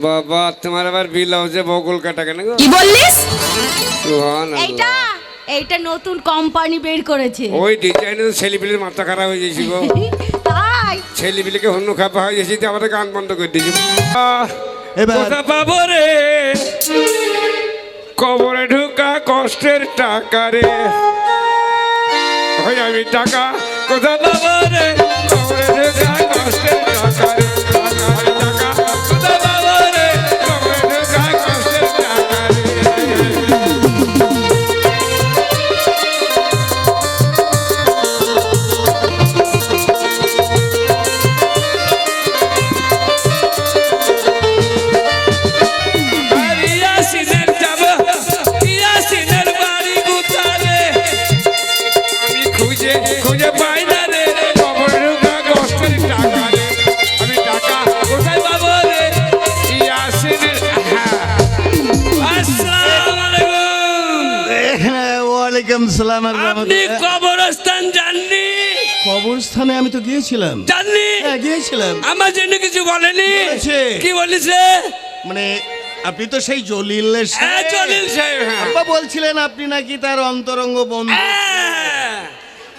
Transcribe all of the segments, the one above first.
বাবা তোমার আবার বিল ব্লাউজে বগল কাটা কেন কি বললিস? সুহান এইটা এইটা নতুন কোম্পানি বের করেছে। ওই ডিজাইনে তো ছেলেপিলের মাথা খারাপ হয়ে গেছি গো। তাই? ছেলেপিলেকে হন্য খাপা হয়ে গেছি আমাদের গান বন্ধ করে দিয়েছি। কোথা পাবো রে? কবরে ঢুকা কষ্টের টাকা রে। আমি টাকা কোথা পাবো রে? ওয়ালাইকুম আর আপনি কবরস্থান জাননি কবরস্থানে আমি তো গিয়েছিলাম। জাননি হ্যাঁ গিয়েছিলাম। আমার জন্য কিছু বলেনি। কি বলেছে? মানে আপনি তো সেই জলিলের হ্যাঁ। জলিল সাহেব হ্যাঁ। আব্বা বলছিলেন আপনি নাকি তার অন্তরঙ্গ বন্ধু। হ্যাঁ।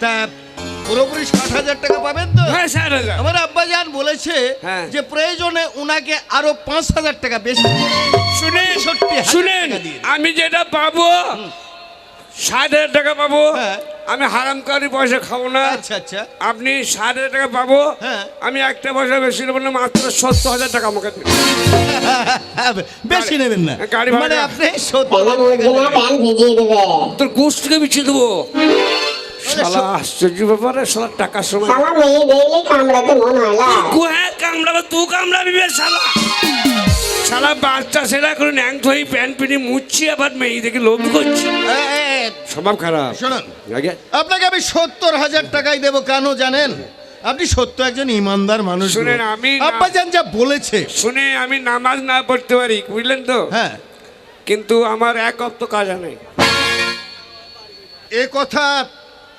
তা পুরোপুরি ষাট হাজার টাকা পাবেন তো? আমার আব্বা জান বলেছে। যে প্রয়োজনে উনাকে আরও পাঁচ হাজার টাকা বেশি হাজার শুনেন আমি যেটা পাবো ষাট হাজার টাকা পাবো। হ্যাঁ। আমি হারামকারী পয়সা খাব না। আচ্ছা আচ্ছা। আপনি ষাট হাজার টাকা পাবো। হ্যাঁ। আমি একটা পয়সা বেশি নেব না মাত্র সত্তর হাজার টাকা আমাকে। বেশি নেবেন না। গাড়ি ভাড়া- মানে আপনি তোর গোষ্ঠীকে বিছিয়ে দেবো। শালা আশ্চর্য ব্যাপারে শালা টাকার সময় কামড়াতে মন হয় না। কুহ্যাঁ তুই কামড়াবি শালা। শালা বাচ্চা সেরা করে ন্যাং থই প্যান্ট পিনি মুচ্ছি আবার মেয়ে দেখে লোভ করছি। স্বভাব খারাপ। শুনুন আগে আপনাকে আমি সত্তর হাজার টাকাই দেবো কেন জানেন? আপনি সত্য একজন ইমানদার মানুষ। শুনেন, আমি না- আব্বা জান যা বলেছে। শুনে আমি নামাজ না পড়তে পারি বুঝলেন তো? হ্যাঁ। কিন্তু আমার এক অপ্ত কাজ নেই। এ কথা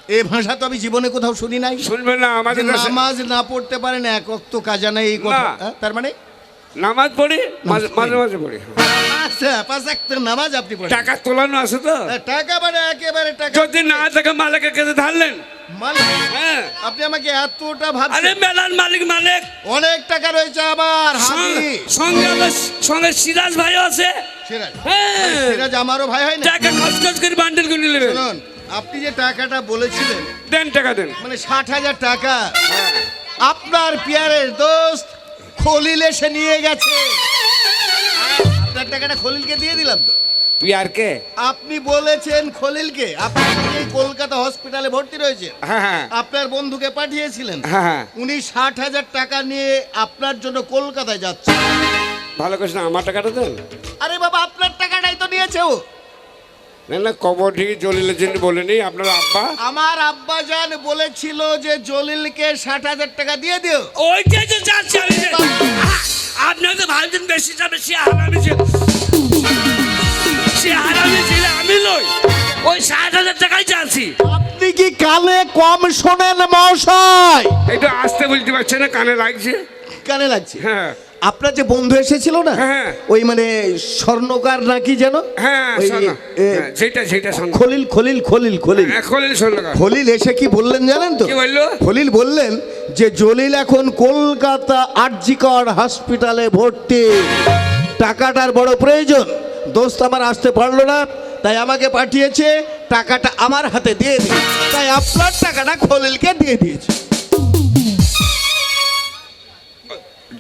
এ ভাষা তো আমি জীবনে কোথাও শুনি নাই। শুনবেন না আমাদের নামাজ না পড়তে পারেন এক অক্ত কাজা নাই এই কথা। হ্যাঁ, তার মানে? নামাজ পড়ি মাঝে মাঝে পড়ি। আচ্ছা পাঁচ একটা নামাজ আপনি পড়েন। টাকা তোলানো আছে তো? হ্যাঁ, টাকা মানে একেবারে টাকা যদি না থাকে মালিকের কাছে ধারলেন। হ্যাঁ। আপনি আমাকে এতটা আরে ভাবছেন মেলার মালিক মালিক। অনেক টাকা রয়েছে আমার সঙ্গে সঙ্গে আমার সঙ্গে সিরাজ ভাই আছে। সিরাজ? হ্যাঁ। সিরাজ আমারও ভাই হয় না? টাকা করে বান্ডেল করে শুনুন আপনি যে টাকাটা বলেছিলেন দেন টাকা দেন। মানে ষাট হাজার টাকা আপনার পিয়ারের দোস্ত খলিল এসে নিয়ে গেছে। আপনার টাকাটা খলিলকে দিয়ে দিলাম তো। পিয়ারকে আপনি বলেছেন খলিলকে। আপনি এই কলকাতা হসপিটালে ভর্তি রয়েছে হ্যাঁ হ্যাঁ। আপনার বন্ধুকে পাঠিয়েছিলেন। হ্যাঁ উনি ষাট হাজার টাকা নিয়ে আপনার জন্য কলকাতায় যাচ্ছে ভালো করছে আমার টাকাটা দেন। আরে বাবা আপনার টাকাটাই তো নিয়েছে ও। না না কবর ঠিক জলিলের জন্য বলেনি আপনার আব্বা? আমার আব্বা জান বলেছিল যে জলিলকে ষাট হাজার টাকা দিয়ে দিও। ওইটাই তো যাচ্ছি আমি যে। আহ, আপনার তো ভাবছেন বেশি যাবে সে হারামি ছিল। সে হারামি ছিল আমি নই। ওই ষাট হাজার টাকাই চাচ্ছি আপনি কি কানে কম শোনেন মশাই একটু আসতে বলতে পারছে না কানে লাগছে। কানে লাগছে? হ্যাঁ। আপনার যে বন্ধু এসেছিল না হ্যাঁ। ওই মানে স্বর্ণকার নাকি যেন? হ্যাঁ এ, হ্যাঁ, সেটা সেটা খলিল খলিল খলিল খলিল। এখন খলিল এসে কি বললেন জানেন তো? খলিল বললেন যে জলিল এখন কলকাতা আরজিকর হসপিটালে ভর্তি। টাকাটার বড় প্রয়োজন। দোস্ত আমার আসতে পারল না তাই আমাকে পাঠিয়েছে টাকাটা আমার হাতে দিয়ে দিই তাই আপনার টাকাটা খলিলকে দিয়ে দিয়েছে।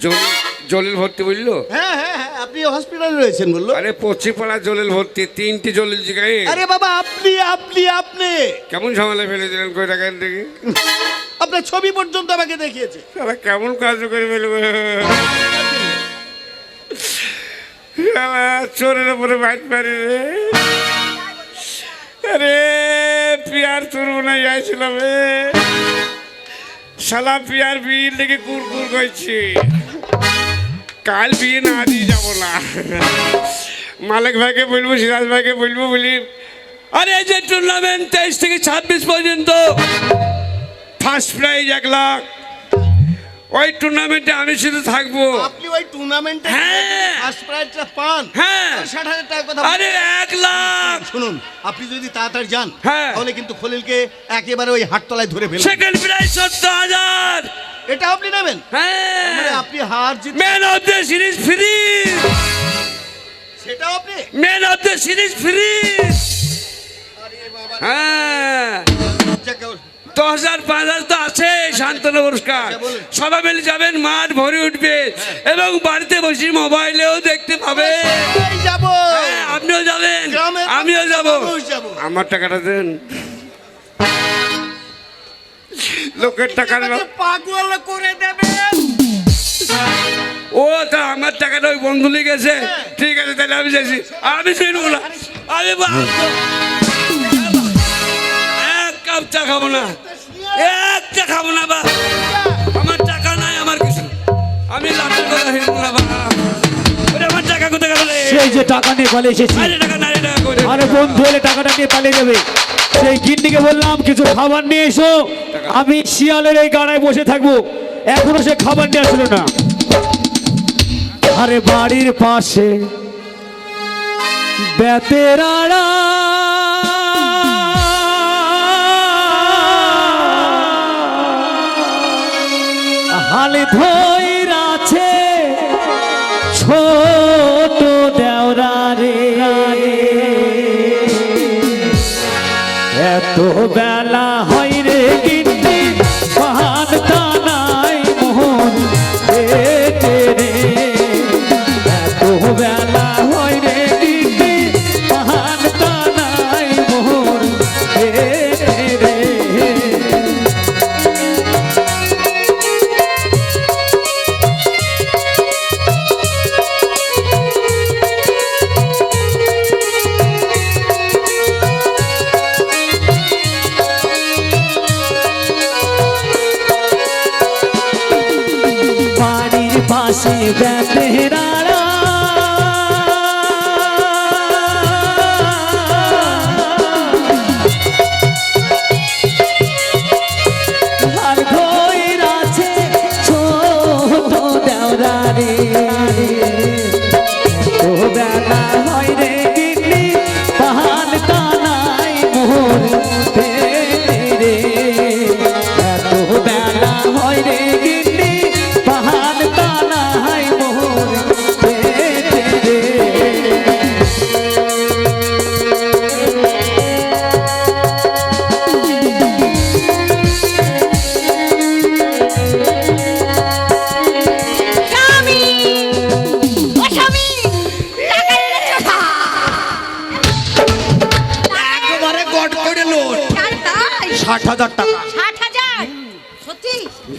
জলিল জলিল ভর্তি বলল হ্যাঁ হ্যাঁ হ্যাঁ আপনি হসপিটালে রয়েছেন বলল। আরে পশ্চিমপাড়া জলিল ভর্তি তিনটি জলিল জিগাই আরে বাবা আপনি আপনি আপনি। কেমন ঝামেলা ফেলে দিলেন কই টাকা থেকে আপনার ছবি পর্যন্ত আমাকে দেখিয়েছে। সারা কেমন কাজ করে ফেলবে? চোরের উপরে বাইট পারি রে। আরে পিয়ার তোর মনে যাইছিলাম শালা পিয়ার বিল থেকে কুরকুর করছি। কাল বিয়ে না দিয়ে যাব না। মালিক ভাইকে বলব সিরাজ ভাইকে বলব বলি আরে এই যে টুর্নামেন্ট তেইশ থেকে ছাব্বিশ পর্যন্ত ফার্স্ট প্রাইজ এক লাখ। ওই টুর্নামেন্টে আমি শুধু থাকব। আপনি ওই টুর্নামেন্টে হ্যাঁ। ফার্স্ট প্রাইজটা পান হ্যাঁ। আর ষাট হাজার টাকার কথা আরে এক লাখ। শুনুন আপনি যদি তাড়াতাড়ি যান হ্যাঁ। তাহলে কিন্তু খলিলকে একেবারে ওই হাটতলায় ধরে ফেলবেন সেকেন্ড প্রাইজ সত্তর হাজার। এটা আপনি নেবেন। মানে হ্যাঁ আপনি হার জিত man of the series free সেটাও আপনি? Man of the series free হ্যাঁ। দশ হাজার পাঁচ হাজার তো আছে শান্তনু পুরস্কার আচ্ছা, সবাই মিলে যাবেন মাঠ ভরে উঠবে। এবং বাড়িতে বসে মোবাইলেও দেখতে পাবে। যাব। হ্যাঁ, আপনিও যাবেন। আমিও যাব। আমার টাকাটা দেন। লোকের টাকা পাগল করে দেবেন ও তা আমার টাকাটা ওই বন্ধু লেগেছে ঠিক আছে তাহলে আমি যাচ্ছি। আমি শুনব না। আমি বা- এক কাপ চা খাব না। এক চা খাব না বা আমার টাকা নাই আমার কিছু। আমি লাভের কথা শুনব না বা আমার টাকা কোথায় গেল সেই যে টাকা নিয়ে পালিয়ে এসেছি। আরে টাকা না টাকা করে আরে বন্ধু এলে টাকাটা নিয়ে পালিয়ে যাবে। সেই গিন্নিকে বললাম কিছু খাবার নিয়ে এসো। আমি শিয়ালের এই গাড়ায় বসে থাকব। এখনও সে খাবার নিয়ে আসলো না। আরে বাড়ির পাশে বেতেরাড়া হালে ধৈর। এত বেলা হয় রে কিন্তু পাশে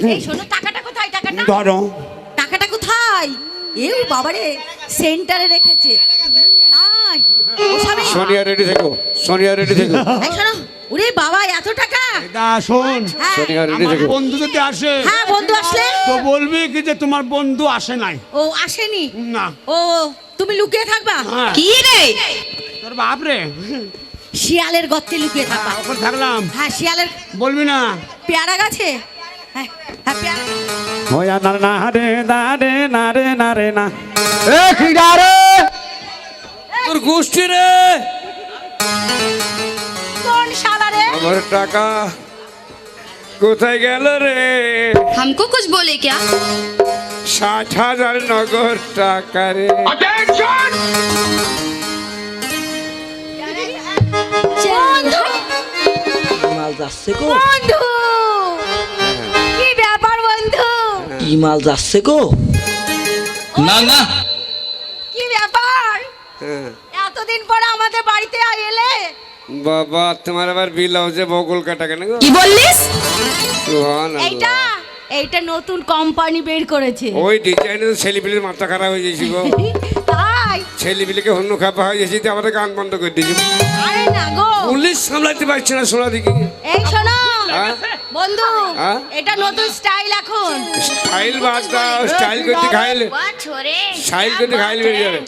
এই শোনো টাকাটা কোথায়? টাকাটা? ধরো। টাকাটা কোথায়? এও বাবারে সেন্টারে রেখেছে। তাই সোনিয়া রেডি থেকো। সোনিয়া রেডি থেকো। এই শোনো ওরে বাবা এত টাকা। দা শোন হ্যাঁ। সোনিয়া রেডি থেকো। বন্ধু যদি আসে হ্যাঁ বন্ধু আসলে। তো বলবি কি যে তোমার বন্ধু আসে নাই। ও আসেনি? না। ও তুমি লুকিয়ে থাকবা? হ্যাঁ। কি রে? তোর বাপ রে। শিয়ালের গর্তে লুকিয়ে থাকবা। থাকলাম। হ্যাঁ শিয়ালের বলবি না। পেয়ারা গাছে? হ্যাঁ হ্যাঁ পেয়ারা হয়া না না রে না রে না রে না রে না তোর গোষ্ঠী রে কোন শালা রে আমার টাকা কোথায় গেল রে हमको कुछ बोले क्या ষাট হাজার নগদ টাকা রে বন্ধু মাল যাচ্ছে গো বন্ধু কি মাল যাচ্ছে গো। না না। কি ব্যাপার? হ্যাঁ। এতদিন পরে আমাদের বাড়িতে এলে? বাবা তোমার আবার বিল হচ্ছে বকুল কাটা কেন কি বললিস? এইটা এইটা নতুন কোম্পানি বের করেছে। ওই ডিজাইনে ছেলেপিলের মাথা খারাপ হয়ে গেছি গো। তাই? ছেলেপিলেকে হন্য খাপা হয়ে গেছি দিয়ে আমাদের গান বন্ধ করে দিয়েছি। আরে না গো। পুলিশ সামলাতে পারছে না সোনা দিকে। এই শোনো? বন্ধু হ্যাঁ? এটা নতুন স্টাইল এখন। স্টাইল দাও স্টাইল করতে খাইলে স্টাইল করতে খাইলে বেরিয়ে যাবে।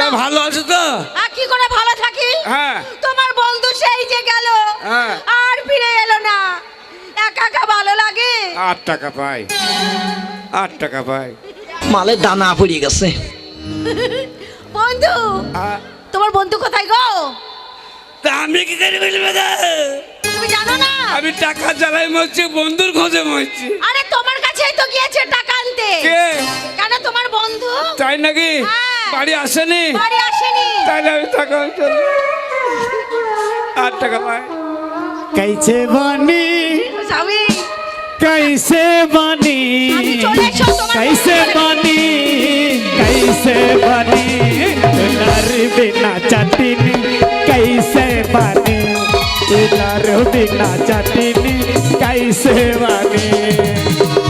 তা ভালো আছে তো? কি করে ভালো থাকি? হ্যাঁ। তোমার বন্ধু সেই যে গেল হ্যাঁ। আর ফিরে এলো না। কাকা ভালো লাগে। আট টাকা পাই আট টাকা পাই মালের দানা পড়ে গেছে। বন্ধু তোমার বন্ধু কোথায় গো? তা আমি কি করে বলব? তুমি জানো না আমি টাকা জ্বালাই মরছি বন্ধুর খোঁজে মরছি আরে তোমার কাছেই তো গিয়েছে টাকা আনতে কে কেন তোমার বন্ধু তাই নাকি হ্যাঁ। বাড়ি আসেনি বাড়ি আসেনি তাহলে আমি টাকা চলে আট টাকা পাই कैसे बनी স্বামী कैसे बनी আমি চলে এসো তোমার कैसे बनी कैसे बनी दुलार बिना चटनी कैसे बनी दुलार बिना चटनी कैसे बनी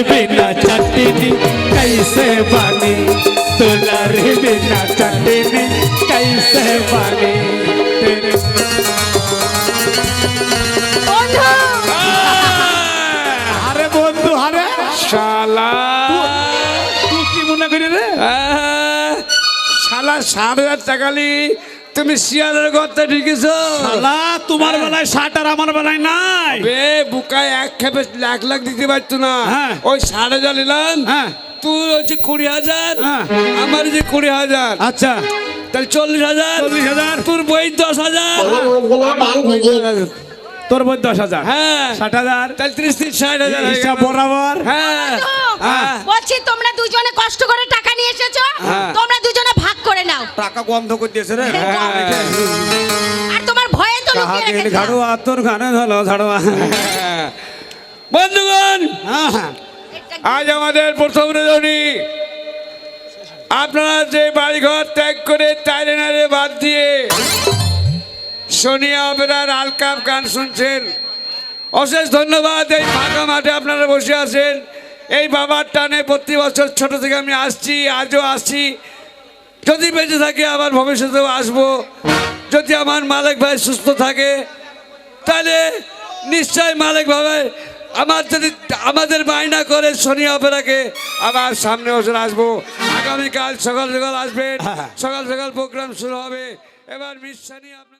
बिना चटनी कैसे बनी दुलार बिना चटनी कैसे बनी तेरे বন্ধু আরে বন্ধু আরে শালা তুই কি মনে করি রে আহ, শালা ষাট হাজার টাকালি তুমি শিয়ালের গর্তে ঢুকেছ। শালা তোমার বেলায় ষাট আর আমার বেলায় নাই। বে বুকায় এক খেপে লাখ লাখ দিতে পারতো না। হ্যাঁ। ওই ষাট হাজার নিলাম হ্যাঁ। তুই হচ্ছে কুড়ি হাজার হ্যাঁ। আমার যে কুড়ি হাজার। আচ্ছা। তাহলে চল্লিশ হাজার চল্লিশ হাজার। তোর বই দশ হাজার। তোর বই দশ হাজার। হ্যাঁ। ষাট হাজার। তাহলে ত্রিশ তিরিশ ষাট হাজার হয়ে হিসাব। বরাবর। হ্যাঁ। হ্যাঁ। বলছি তোমরা দুজনে কষ্ট করে টাকা নিয়ে এসেছ? টাকা বন্ধ করে দিয়েছে রে আর তোমার ভয়ে তো লুকিয়ে কাহাকে রেখেছো। ঝাড়ু আর তোর গানে ধরো ঝাড়ু হ্যাঁ। বন্ধুগণ আজ আমাদের প্রথম রজনী। আপনারা যে বাড়িঘর ত্যাগ করে তাইরে নাইরে বাদ দিয়ে সোনিয়া অপেরার আলকাপ গান শুনছেন অশেষ ধন্যবাদ। এই ফাঁকা মাঠে আপনারা বসে আছেন। এই বাবার টানে প্রতি বছর ছোট থেকে আমি আসছি আজও আসছি। যদি বেঁচে থাকে আবার ভবিষ্যতেও আসব। যদি আমার মালিক ভাই সুস্থ থাকে তাহলে নিশ্চয় মালিক ভাবে আমার যদি আমাদের বায়না করে শনি অপেরাকে আবার সামনে বছর আসব। আগামীকাল সকাল সকাল আসবেন। সকাল সকাল প্রোগ্রাম শুরু হবে। এবার আপনার